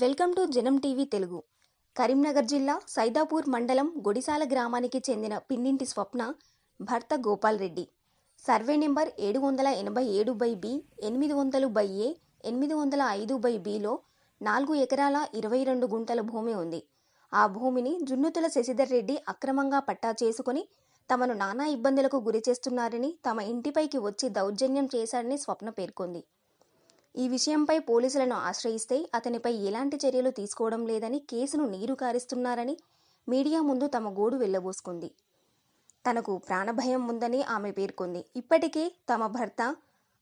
Welcome to Janam TV Telugu. Karimnagar జిల్లా సైదాపూర్ మండలం గుడిసాల గ్రామానికి చెందిన పిన్నింటి స్వప్న భర్త గోపాల్ రెడ్డి. సర్వే నెంబర్ ఏడు వందల ఎనభై ఏడు బై బి ఎనిమిది వందలు బై ఏ ఎనిమిది వందల ఐదు బై బిలో నాలుగు ఎకరాల ఇరవై రెండు గుంటల భూమి ఉంది. ఆ భూమిని జున్నుతుల శశిధర్ రెడ్డి అక్రమంగా పట్టా చేసుకుని తమను నానా ఇబ్బందులకు గురి చేస్తున్నారని తమ ఇంటిపైకి వచ్చి దౌర్జన్యం చేశాడని స్వప్న పేర్కొంది. ఈ విషయంపై పోలీసులను ఆశ్రయిస్తే అతనిపై ఎలాంటి చర్యలు తీసుకోవడం లేదని కేసును నీరు కారిస్తున్నారని మీడియా ముందు తమ గోడు వెళ్ళబోసుకుంది తనకు ప్రాణభయం ఉందని ఆమె పేర్కొంది. ఇప్పటికే తమ భర్త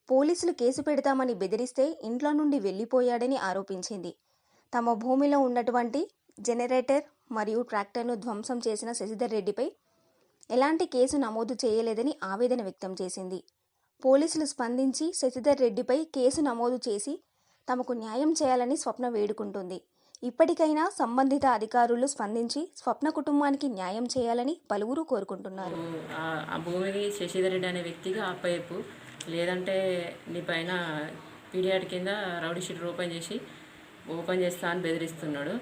పోలీసులు కేసు పెడతామని బెదిరిస్తే ఇంట్లో నుండి వెళ్ళిపోయాడని ఆరోపించింది. తమ భూమిలో ఉన్నటువంటి జనరేటర్ మరియు ట్రాక్టర్ను ధ్వంసం చేసిన శశిధర్ రెడ్డిపై ఎలాంటి కేసు నమోదు చేయలేదని ఆవేదన వ్యక్తం చేసింది. పోలీసులు స్పందించి శశిధర్ రెడ్డిపై కేసు నమోదు చేసి తమకు న్యాయం చేయాలని స్వప్న వేడుకుంటుంది. ఇప్పటికైనా సంబంధిత అధికారులు స్పందించి స్వప్న కుటుంబానికి న్యాయం చేయాలని పలువురు కోరుకుంటున్నారు. ఆ- భూమిని శశిధర్ రెడ్డి అనే వ్యక్తికి అప్పయపు లేదంటే నీ పైన పీడియాట్ కింద రౌడీ షీట్ ఓపెన్ చేసి ఓపెన్ చేస్తా అని బెదిరిస్తున్నాడు.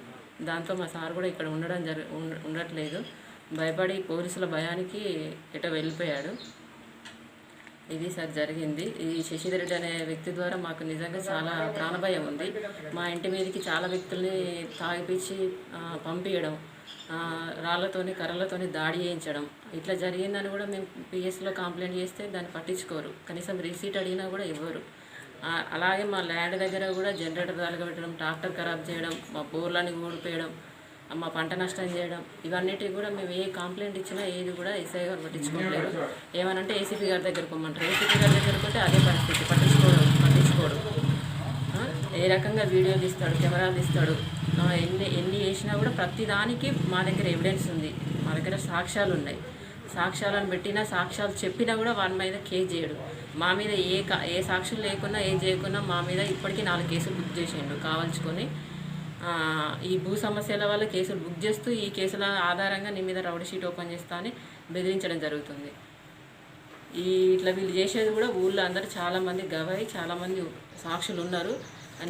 దాంతో మా సార్ కూడా ఇక్కడ ఉండడం జరు ఉండట్లేదు. భయపడి పోలీసుల భయానికి ఇట వెళ్ళిపోయాడు. ఇది సార్ జరిగింది. ఈ శశిధరుడు అనే వ్యక్తి ద్వారా మాకు నిజంగా చాలా ప్రాణభయం ఉంది. మా ఇంటి మీదకి చాలా వ్యక్తుల్ని తాగిపించి పంపించడం రాళ్ళతోని రాళ్ళతోని కర్రలతోని దాడి చేయించడం. ఇట్లా జరిగిందని కూడా మేము పిఎస్లో కంప్లైంట్ చేస్తే దాన్ని పట్టించుకోరు. కనీసం రిసీట్ అడిగినా కూడా ఇవ్వరు. అలాగే మా ల్యాండ్ దగ్గర కూడా జనరేటర్ తగలబెట్టడం ట్రాక్టర్ ఖరాబ్ చేయడం మా బోర్లని ఊడిపోయడం మా పంట నష్టం చేయడం ఇవన్నిటికి కూడా మేము ఏ కంప్లైంట్ ఇచ్చినా ఏది కూడా ఎస్ఐ గారు పట్టించుకోవట్లేదు ఏమనంటే ఏసీపీ గారి దగ్గర పోమంటారు ఏసీపీ గారి దగ్గర పోతే అదే పరిస్థితి. పట్టించుకోవడం పట్టించుకోవడం ఏ రకంగా వీడియోలు తీస్తాడు కెమెరాలు తీస్తాడు ఎన్ని ఎన్ని చేసినా కూడా ప్రతిదానికి మా దగ్గర ఎవిడెన్స్ ఉంది. మా దగ్గర సాక్ష్యాలు ఉన్నాయి. సాక్ష్యాలను పెట్టినా సాక్ష్యాలు చెప్పినా కూడా వాళ్ళ మీద కేసు చేయడు. మా మీద ఏ ఏ సాక్షులు లేకున్నా ఏం చేయకున్నా మా మీద ఇప్పటికీ నాలుగు కేసులు బుక్ చేసిండు. కావాల్చుకొని ఈ భూ సమస్యల వల్ల కేసులు బుక్ చేస్తూ ఈ కేసుల ఆధారంగా నీ మీద రౌడీ షీట్ ఓపెన్ చేస్తా అని బెదిరించడం జరుగుతుంది. ఈ ఇట్లా వీళ్ళు చేసేది కూడా ఊళ్ళో అందరూ చాలామంది గవాయి చాలామంది సాక్షులు ఉన్నారు.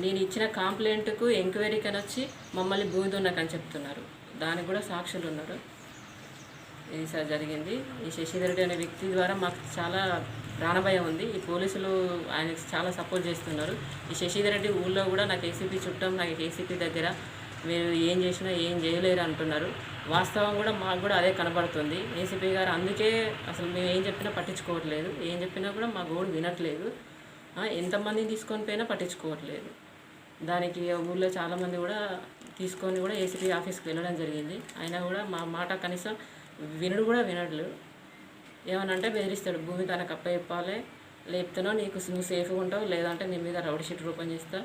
నేను ఇచ్చిన కంప్లైంట్కు ఎంక్వైరీకి అని వచ్చి మమ్మల్ని భూమి దున్నకని చెప్తున్నారు. దానికి కూడా సాక్షులు ఉన్నారు. ఇది సార్ జరిగింది. ఈ శశిధరుడు అనే వ్యక్తి ద్వారా మాకు చాలా ప్రాణభయం ఉంది. ఈ పోలీసులు ఆయనకి చాలా సపోర్ట్ చేస్తున్నారు. ఈ శశిధర్ రెడ్డి ఊళ్ళో కూడా నాకు ఏసీపీ చుట్టం నాకు ఏసీపీ దగ్గర మీరు ఏం చేసినా ఏం చేయలేరు అంటున్నారు. వాస్తవం కూడా మాకు కూడా అదే కనబడుతుంది. ఏసీపీ గారు అందుకే అసలు మేము ఏం చెప్పినా పట్టించుకోవట్లేదు. ఏం చెప్పినా కూడా మా గోడు వినట్లేదు. ఎంతమందిని తీసుకొని పోయినా పట్టించుకోవట్లేదు. దానికి ఊళ్ళో చాలామంది కూడా తీసుకొని కూడా ఏసీపీ ఆఫీస్కి వెళ్ళడం జరిగింది. అయినా కూడా మా మాట కనీసం వినడు కూడా వినట్లేదు ఏమనంటే బెదిరిస్తాడు భూమి తనకు అప్పచెప్పాలి లేపుతానో నీకు నువ్వు సేఫ్గా ఉంటావు లేదంటే నీ మీద రౌడీ షీట్ రూపం చేస్తా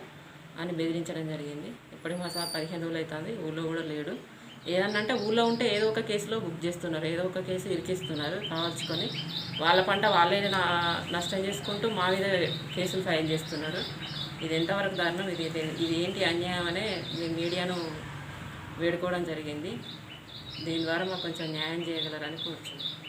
అని బెదిరించడం జరిగింది. ఇప్పటికి మా సార్ పదిహేను రోజులు అవుతుంది ఊళ్ళో కూడా లేడు. ఏదన్నంటే ఊళ్ళో ఉంటే ఏదో ఒక కేసులో బుక్ చేస్తున్నారు ఏదో ఒక కేసు ఇరికిస్తున్నారు కావాల్చుకొని వాళ్ళ పంట వాళ్ళే నా- నష్టం చేసుకుంటూ మా మీద కేసులు ఫైల్ చేస్తున్నారు. ఇది ఎంతవరకు దారుణం? ఇది ఇది ఇది ఏంటి అన్యాయం అనే మేము మీడియాను వేడుకోవడం జరిగింది. దీని ద్వారా మాకు కొంచెం న్యాయం చేయగలరని కోరుచున్నాం.